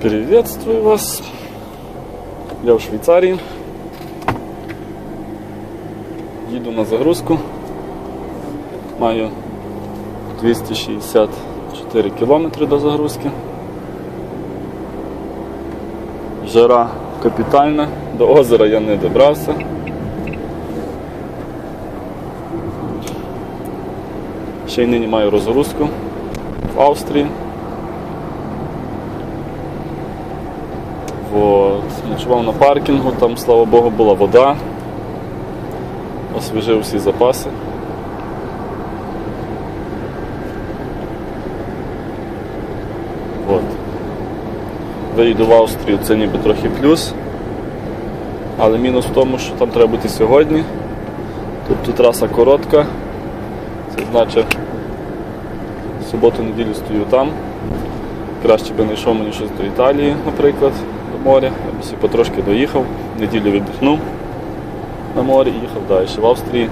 Приветствую вас. Я в Швейцарії. Їду на загрузку. Маю 264 кілометри до загрузки. Жара капітальна, до озера я не добрався. Ще й нині маю розгрузку в Австрії. Вот. Ночував на паркінгу, там, слава Богу, була вода. Освіжив всі запаси. Вот. Виїду в Австрію, це ніби трохи плюс. Але мінус в тому, що там треба бути сьогодні. Тобто траса коротка. Це значить суботу-неділю стою там. Краще би не йшов мені щось до Італії, наприклад, до моря. Я потрошки доїхав, неділю віддихнув на морі і їхав далі. В Австрії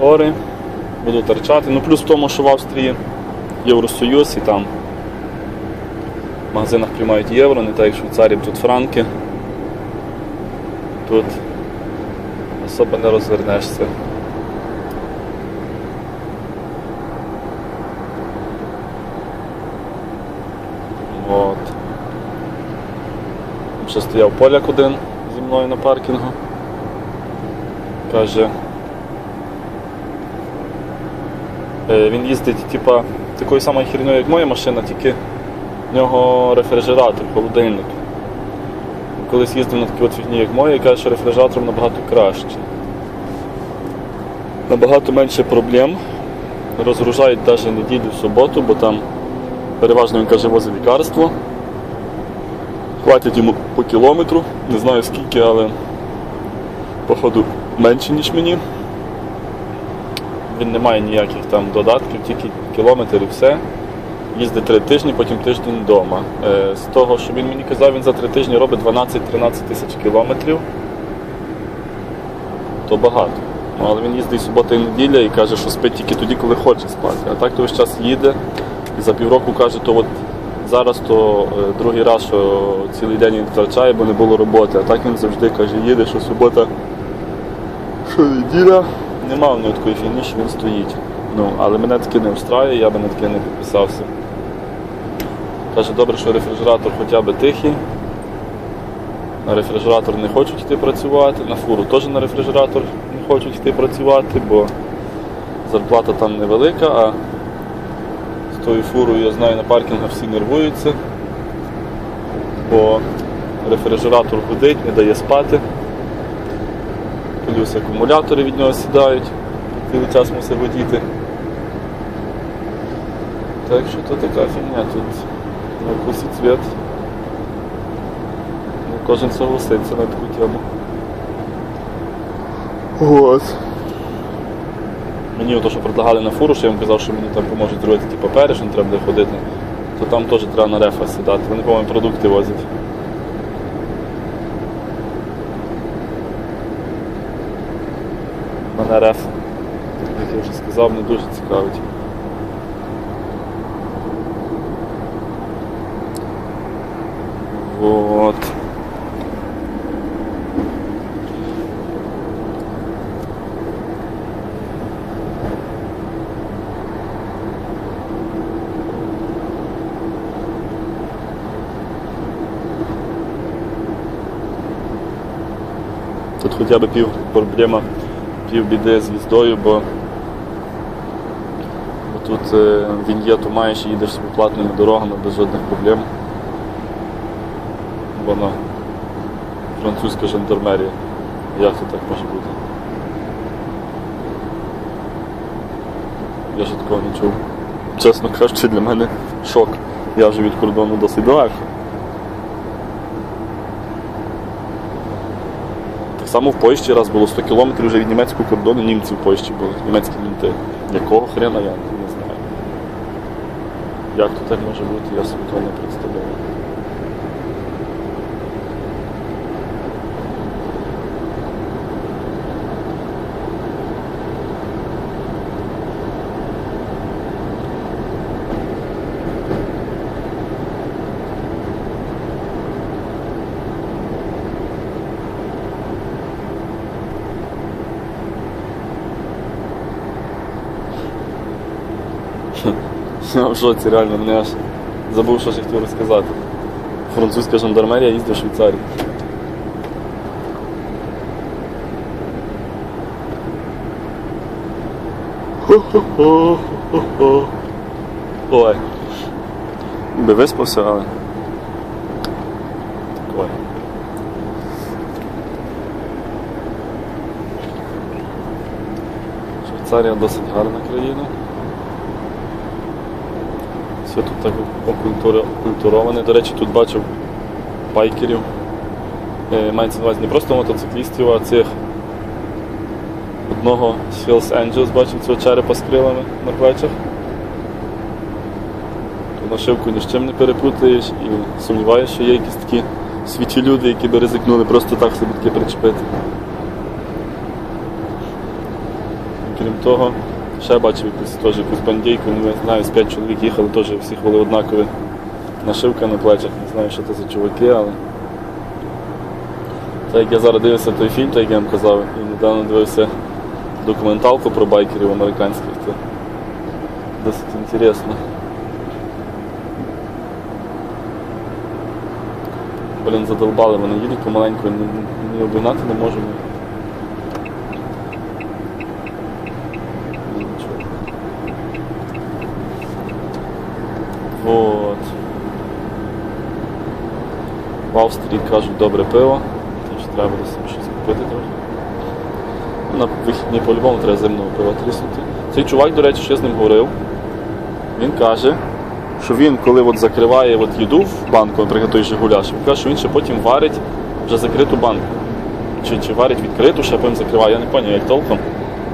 гори, буду торчати. Ну плюс в тому, що в Австрії Євросоюз і там в магазинах приймають євро, не так як в Швейцарії, тут франки. Тут особо не розвернешся. От. Ще стояв поляк один зі мною на паркінгу. Каже. е, Він їздить типа, такою самою херньою, як моя машина, тільки в нього рефрижератор, холодильник. Колись їздив на такі от фігні, як моя, і каже, що рефрижератором набагато краще. Набагато менше проблем. Розгружають навіть неділю в суботу, бо там переважно він каже, возить лікарство. Платять йому по кілометру, не знаю скільки, але походу менше, ніж мені. Він не має ніяких там додатків, тільки кілометр і все. Їздить три тижні, потім тиждень вдома. Е, З того, що він мені казав, він за три тижні робить 12-13 тисяч кілометрів. То багато. Ну, але він їздить субота і неділя і каже, що спить тільки тоді, коли хоче спати. А так то весь час їде і за півроку каже, то от зараз то е, другий раз, що цілий день він втрачає, бо не було роботи. А так він завжди каже, їде, що субота, що неділя. Нема в нього такої фігні, що він стоїть. Ну, але мене таке не встраює, я би на таке не підписався. Каже, добре, що рефрижератор хоча б тихий. На рефрижератор не хочуть йти працювати, на фуру теж на рефрижератор не хочуть йти працювати, бо зарплата там невелика, а тою фурою, я знаю, на паркінгах всі нервуються, бо рефрижератор гудить, не дає спати. Плюс акумулятори від нього сідають, цілий час мусить водіти. Так що то така фігня тут на вкус і цвіт. Ну, кожен согласиться на таку тему. От. Мені ото, що предлагали на фуру, що я їм казав, що мені там поможуть зробити ті папери, що не треба буде ходити, то там теж треба на рефа сідати. Вони, по-моєму, продукти возять. Мене реф, як я вже сказав, не дуже цікавить. Вот. Тут хоча б пів проблема, пів біди з їздою, бо бо тут е, віньєту маєш і їдеш собі платними дорогами без жодних проблем. Воно французька жандармерія. Як це так може бути? Я ж такого не чув. Чесно кажучи, для мене шок. Я вже від кордону досить далеко. Само в Польщі раз було 100 кілометрів вже від німецького кордону, німці в Польщі були, німецькі мінти. Якого хрена я не знаю. Як то так може бути, я собі того не представляю. Я в шоці, реально, мене аж забув, що я хотів розказати. Французька жандармерія їздить в Швейцарію. Ой. Би виспався, але. Ой. Швейцарія досить гарна країна. Все тут так окультуроване. До речі, тут бачив байкерів. Е, Мається на увазі не просто мотоциклістів, а цих одного з Hells Angels бачив цього черепа з крилами на плечах. Нашивку ні з чим не перепутаєш і сумніваюся, що є якісь такі світі люди, які би ризикнули просто так собі таке причепити. Крім того, ще бачив якусь теж якусь бандійку, не знаю, з п'ять чоловік їхали, теж всіх були однакові нашивка на плечах, не знаю, що це за чуваки, але. Так як я зараз дивився той фільм, так як я вам казав, і недавно дивився документалку про байкерів американських, то досить інтересно. Блін, задолбали, вони їдуть помаленьку, ні обігнати не можемо. Нічого. Вот. В Австрії кажуть добре пиво, тож треба собі щось купити трохи. На вихідні по-любому треба зимного пива тріснути. Цей чувак, до речі, я з ним говорив, він каже, що він, коли от закриває от їду в банку, наприклад, той же гуляш, він каже, що він ще потім варить вже закриту банку. Чи, чи варить відкриту, ще потім закриває, я не пам'ятаю, як толком.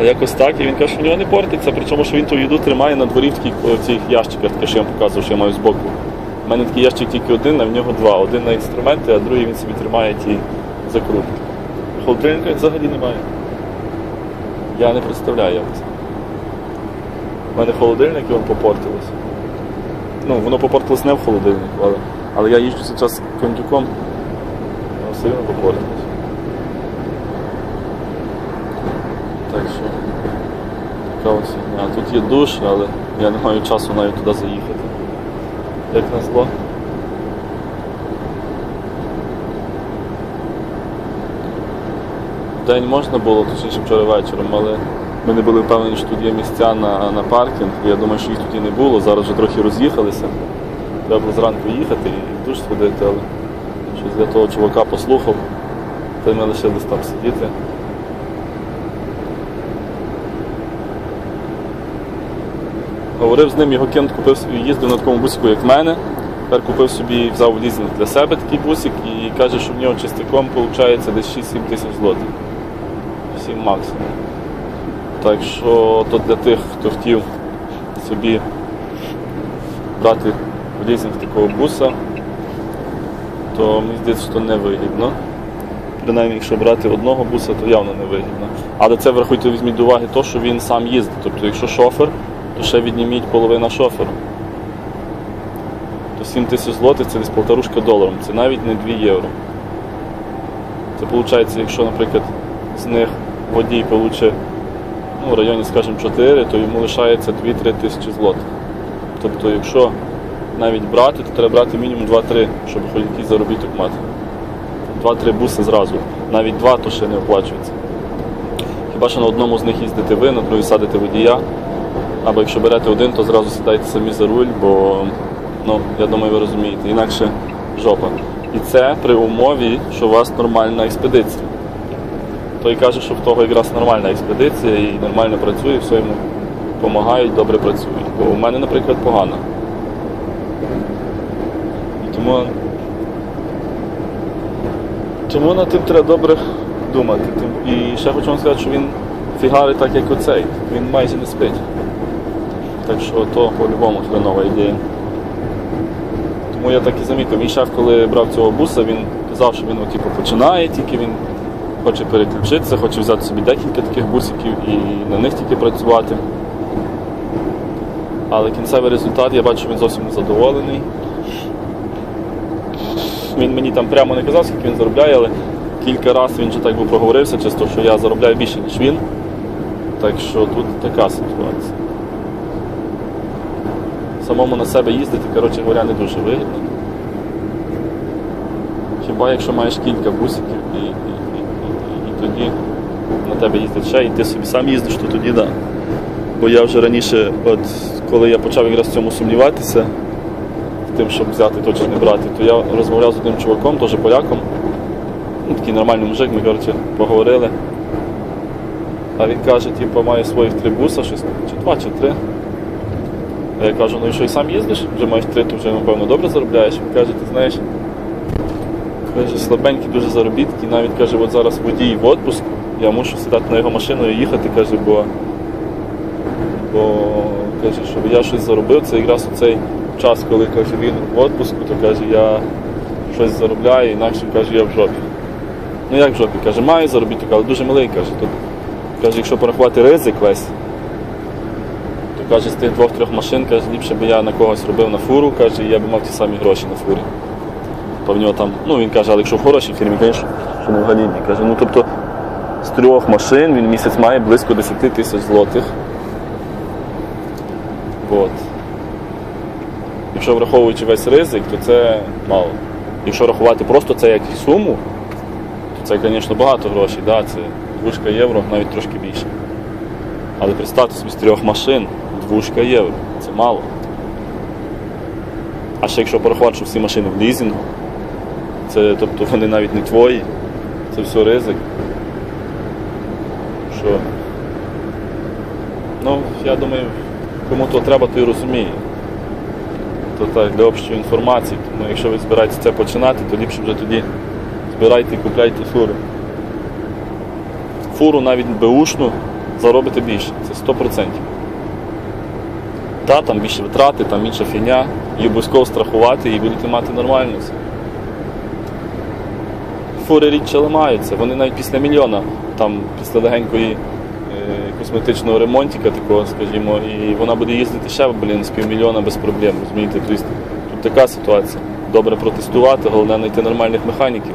А якось так, і він каже, що в нього не портиться, причому що він ту їду тримає на дворі в цих ящиках, таке, що я вам показував, що я маю збоку. У мене такий ящик тільки один, а в нього два. Один на інструменти, а другий він собі тримає ті закрутки. Холодильника взагалі немає. Я не представляю як це. У мене холодильник і він попортилось. Ну, воно попортилось не в холодильнику, але, але я їжджу зараз кондюком, воно все одно. Так що така ось фігня. Тут є душ, але я не маю часу навіть туди заїхати. Як назло. День можна було, точніше вчора вечором, але ми не були впевнені, що тут є місця на, на паркінг. Я думаю, що їх тут і не було. Зараз вже трохи роз'їхалися. Треба було зранку їхати і в душ сходити, але щось я того чувака послухав, та ми лишились там сидіти. Говорив з ним, його кент купив собі, їздив на такому бусику, як в мене. Тепер купив собі, взяв в лізинг для себе такий бусик і каже, що в нього чистяком виходить десь 6-7 тисяч злотих. 7 максимум. Так що то для тих, хто хотів собі брати в лізинг такого буса, то мені здається, що не вигідно. Принаймні, якщо брати одного буса, то явно не вигідно. Але це врахуйте, візьміть до уваги то, що він сам їздить. Тобто, якщо шофер, то ще відніміть половина шофера. То 7 тисяч злотих це десь полторушка доларів, це навіть не 2 євро. Це виходить, якщо, наприклад, з них водій получить ну, в районі, скажімо, 4, то йому лишається 2-3 тисячі злотих. Тобто, якщо навіть брати, то треба брати мінімум 2-3, щоб хоч якийсь заробіток мати. 2-3 буси зразу. Навіть 2 то ще не оплачується. Хіба що на одному з них їздите ви, на другий садите водія. Або якщо берете один, то зразу сідайте самі за руль, бо ну, я думаю, ви розумієте, інакше жопа. І це при умові, що у вас нормальна експедиція. Той каже, що в того якраз нормальна експедиція і нормально працює, все йому допомагають, добре працюють. Бо у мене, наприклад, погано. Тому, тому над тим треба добре думати. І ще хочу вам сказати, що він фігарить так, як оцей. Він майже не спить. Так що то по-любому хренова ідея. Тому я так і замітив. Мій шеф, коли брав цього буса, він казав, що він типу, починає, тільки він хоче переключитися, хоче взяти собі декілька таких бусиків і на них тільки працювати. Але кінцевий результат, я бачу, він зовсім не задоволений. Він мені там прямо не казав, скільки він заробляє, але кілька разів він вже так би проговорився, чисто, що я заробляю більше, ніж він. Так що тут така ситуація. Самому на себе їздити, коротше говоря, не дуже вигідно. Хіба якщо маєш кілька бусиків і, і, і, і, і тоді на тебе їздить ще, і ти собі сам їздиш, то тоді да. Бо я вже раніше, от коли я почав якраз в цьому сумніватися, тим, щоб взяти то чи не брати, то я розмовляв з одним чуваком, теж поляком. Ну, такий нормальний мужик, ми коротше, поговорили. А він каже, типу, має своїх три буса, щось, чи два, чи три. Я кажу, ну і що і сам їздиш? Вже маєш три, то вже, напевно, добре заробляєш. Він каже, ти знаєш, каже, слабенькі дуже заробітки. Навіть каже, от зараз водій в отпуск, я мушу сідати на його машину і їхати, каже, бо, бо каже, щоб я щось заробив, це якраз у цей час, коли каже, він в отпуску, то каже, я щось заробляю, інакше каже, я в жопі. Ну як в жопі? Каже, маю заробіток, але дуже малий, каже. Тут, каже, якщо порахувати ризик весь, каже, з тих двох-трьох машин, каже, ліпше би я на когось робив на фуру, каже, я би мав ті самі гроші на фурі. Бо в нього там, ну він каже, але якщо в хорошій фірмі, звісно, що не в галідні. Каже, ну тобто з трьох машин він місяць має близько 10 тисяч злотих. От. Якщо враховуючи весь ризик, то це мало. Якщо рахувати просто це як суму, то це, звісно, багато грошей, да? це двушка євро, навіть трошки більше. Але представте собі з трьох машин, двушка євро. Це мало. А ще якщо порахувати, що всі машини в лізінгу, це, тобто вони навіть не твої, це все ризик. Що? Ну, я думаю, кому то треба, то і розуміє. То так, для общої інформації. Тому якщо ви збираєтеся це починати, то ліпше вже тоді збирайте і купляйте фуру. Фуру навіть беушну заробите більше, це 100%. Та, там більше витрати, там інша фігня, і обов'язково страхувати і будете мати нормально. все. Фури рідше ламаються, вони навіть після мільйона, там після легенької е, косметичного ремонтика, такого, скажімо, і вона буде їздити ще блін, з півмільйона без проблем. розумієте? Тут така ситуація. Добре протестувати, головне знайти нормальних механіків.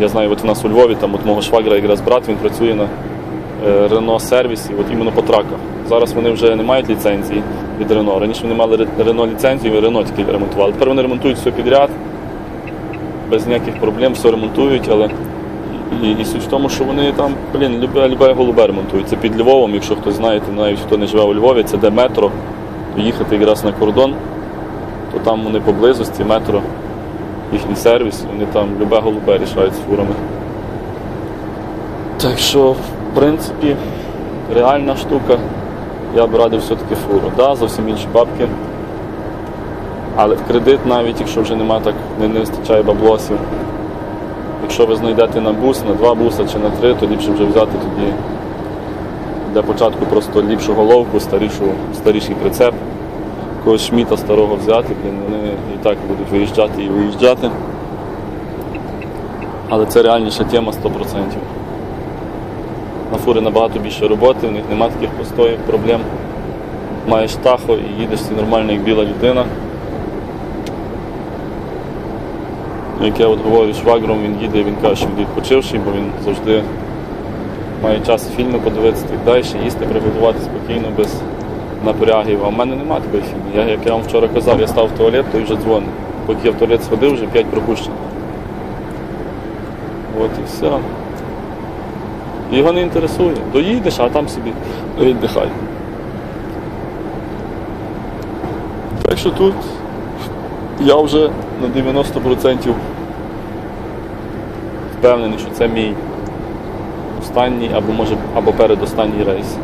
Я знаю, от у нас у Львові, там от мого швагра якраз брат, він працює на Renault сервісі, от іменно по траках. Зараз вони вже не мають ліцензії від Renault. Раніше вони мали Renault ліцензію і Renault тільки ремонтували. Тепер вони ремонтують все підряд, без ніяких проблем, все ремонтують, але і, і суть в тому, що вони там, блін, любе, любе голубе ремонтують. Це під Львовом, якщо хтось знає, то навіть хто не живе у Львові, це де метро, то їхати якраз на кордон, то там вони поблизості, метро, їхній сервіс, вони там любе голубе рішають з фурами. Так що, в принципі, реальна штука. Я б радив все-таки фуру. Да, зовсім інші бабки. Але в кредит навіть, якщо вже немає так, не, не вистачає баблосів. Якщо ви знайдете на бус, на два буса чи на три, то ліпше вже взяти тоді для початку просто ліпшу головку, старішу, старіший прицеп, якогось шміта старого взяти, вони і так будуть виїжджати і виїжджати. Але це реальніша тема 100%. На фури набагато більше роботи, в них немає таких постоїв, проблем. Маєш тахо і їдеш ти нормально, як біла людина. Як я от говорю швагром, він їде, він каже, що він відпочивший, бо він завжди має час фільми подивитися так далі, їсти, приготувати спокійно, без напрягів. А в мене немає такої фільми. Я, як я вам вчора казав, я став в туалет, то вже дзвонив. Поки я в туалет сходив, вже 5 пропущено. От і все. Його не інтересує. Доїдеш, а там собі віддихай. Так що тут я вже на 90% впевнений, що це мій останній або може або передостанній рейс.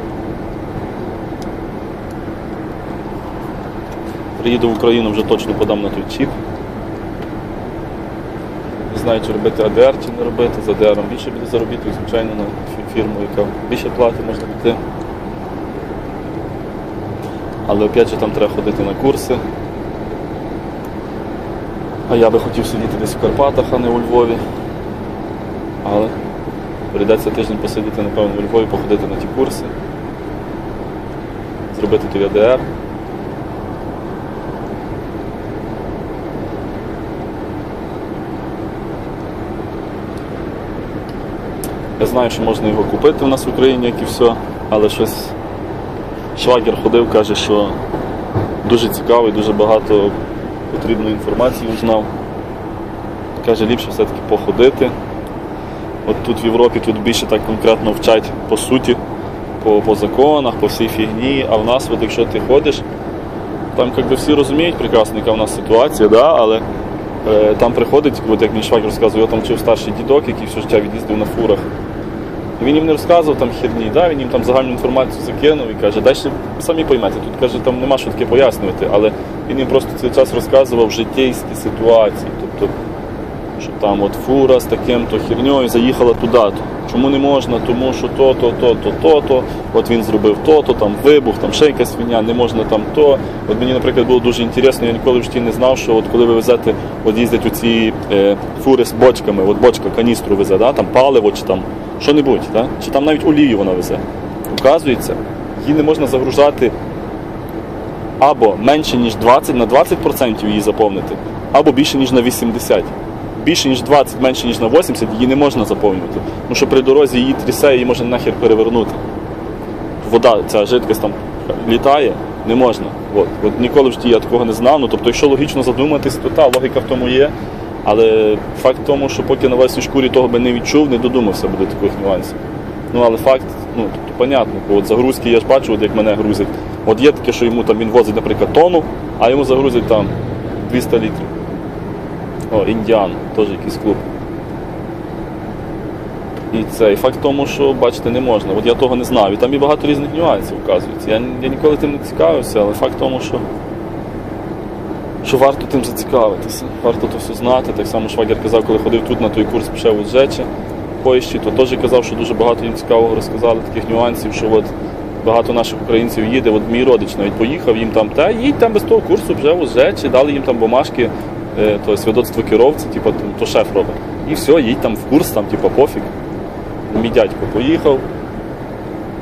Приїду в Україну, вже точно подам на той чіп. Знаю, чи робити АДР, чи не робити. За АДР більше буде заробіток, звичайно, на фірму, яка більше платить, можна піти. Але опять же там треба ходити на курси. А я би хотів сидіти десь в Карпатах, а не у Львові. Але прийдеться тиждень посидіти, напевно, у Львові, походити на ті курси, зробити той АДР. Я знаю, що можна його купити у нас в Україні, як і все, але щось швагер ходив, каже, що Дуже цікавий, дуже багато потрібної інформації узнав. Каже, ліпше все-таки походити. От тут в Європі тут більше так конкретно вчать по суті, по, по законах, по всій фігні. А в нас, от, якщо ти ходиш, там якби всі розуміють прекрасно, яка в нас ситуація, да? але е, там приходить, от як мій швагер розказував, його там вчив старший дідок, який все життя від'їздив на фурах. Він їм не розказував там херні, да? він їм там загальну інформацію закинув і каже, далі самі поймете. Тут каже, там нема що таке пояснювати, але він їм просто цей час розказував життєйські ситуації. Тобто, що там от фура з таким-то херньою заїхала туди-то. Чому не можна? Тому що то, то, то, то, то, то. От він зробив то, то, там вибух, там ще якась свиня, не можна там то. От мені, наприклад, було дуже інтересно, я ніколи в житті не знав, що от коли ви везете, от їздять оці е, фури з бочками, от бочка каністру везе, да? там паливо чи там що-небудь, да? чи там навіть олію вона везе. Оказується, її не можна загружати або менше, ніж 20 на 20% її заповнити, або більше, ніж на 80%. Більше, ніж 20, менше, ніж на 80, її не можна заповнювати. Тому що при дорозі її трясе, її можна нахер перевернути. Вода, ця жидкость там літає, не можна. От. От ніколи в житті я такого не знав. Ну, тобто, якщо логічно задуматись, то та логіка в тому є. Але факт в тому, що поки на власній шкурі того би не відчув, не додумався би до таких нюансів. Ну, але факт, ну, тобто, понятно, бо от загрузки я ж бачу, от як мене грузять. От є таке, що йому там він возить, наприклад, тонну, а йому загрузять там 200 літрів. О, індіан, теж якийсь клуб. І це, і факт тому, що бачите, не можна. От я того не знав. І там є багато різних нюансів, вказується. Я, я ніколи тим не цікавився, але факт тому, що, що варто тим зацікавитися. Варто то все знати. Так само Швагер казав, коли ходив тут на той курс пішов у Жечі Польщі, то теж казав, що дуже багато їм цікавого розказали, таких нюансів, що от багато наших українців їде. От мій родич навіть поїхав, їм там, та їдь там без того курсу вже у Жечі, дали їм там бумажки, е, то свідоцтво керовця, типу, то шеф робить. І все, їдь там в курс, там, типу, пофіг. Мій дядько поїхав,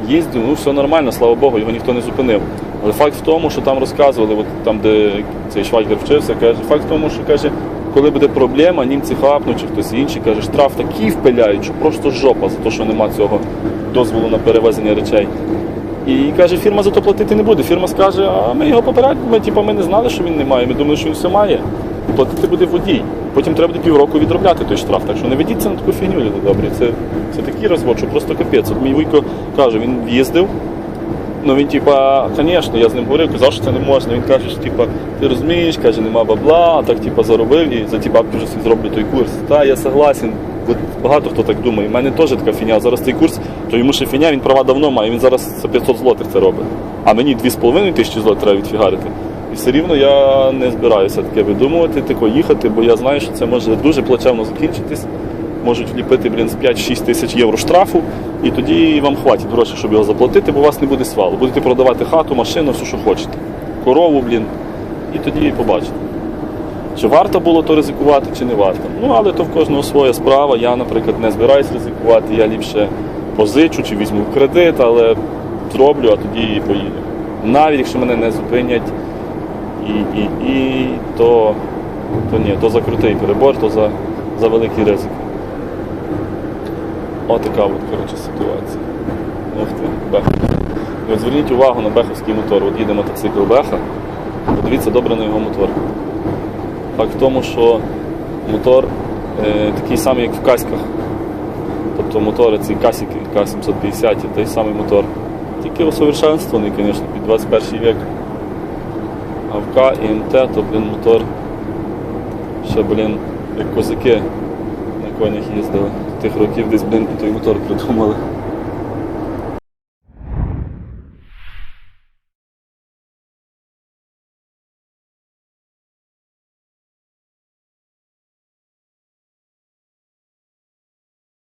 їздив, ну все нормально, слава Богу, його ніхто не зупинив. Але факт в тому, що там розказували, от там, де цей швагер вчився, каже, факт в тому, що каже, коли буде проблема, німці хапнуть чи хтось інший, каже, штраф такий впиляють, що просто жопа за те, що нема цього дозволу на перевезення речей. І каже, фірма за то платити не буде. Фірма скаже, а ми його попередимо, ми, типу, ми не знали, що він не має. Ми думали, що він все має. Платити буде водій. Потім треба буде півроку відробляти той штраф. Так що не ведіться на таку фігню, люди добрі. Це, це такий розвод, що просто капець. От мій вуйко каже, він їздив. Ну він, типа, звісно, я з ним говорив, казав, що це не можна. Він каже, що типа, ти розумієш, каже, нема бабла, а так типа заробив і за ті бабки вже зроблю той курс. Та я согласен. От багато хто так думає. У мене теж така фіня. Зараз цей курс, то йому ще фіня, він права давно має, він зараз за 500 злотих це робить. А мені 2,5 тисячі злотих треба відфігарити. І все рівно я не збираюся таке видумувати, тако їхати, бо я знаю, що це може дуже плачевно закінчитись. Можуть вліпити, блін, з 5-6 тисяч євро штрафу, і тоді вам хватить грошей, щоб його заплатити, бо у вас не буде свалу. Будете продавати хату, машину, все, що хочете. Корову, блін. І тоді побачите. Чи варто було то ризикувати, чи не варто. Ну, але то в кожного своя справа. Я, наприклад, не збираюсь ризикувати, я ліпше позичу чи візьму кредит, але зроблю, а тоді і поїду. Навіть якщо мене не зупинять, і, і, і то, то ні, то за крутий перебор, то за, за великий ризик. Отака от, коротше, ситуація. Беха. І от зверніть увагу на беховський мотор. От їде мотоцикл Беха. Подивіться добре на його мотор. Факт в тому, що мотор е, такий самий, як в каськах. Тобто мотори ці касіки К-750, той самий мотор. Тільки усовершенствований, звісно, під 21 вік. А в К і МТ, то, блін, мотор ще, блін, як козаки на конях їздили. Тих років десь, блін, той мотор придумали.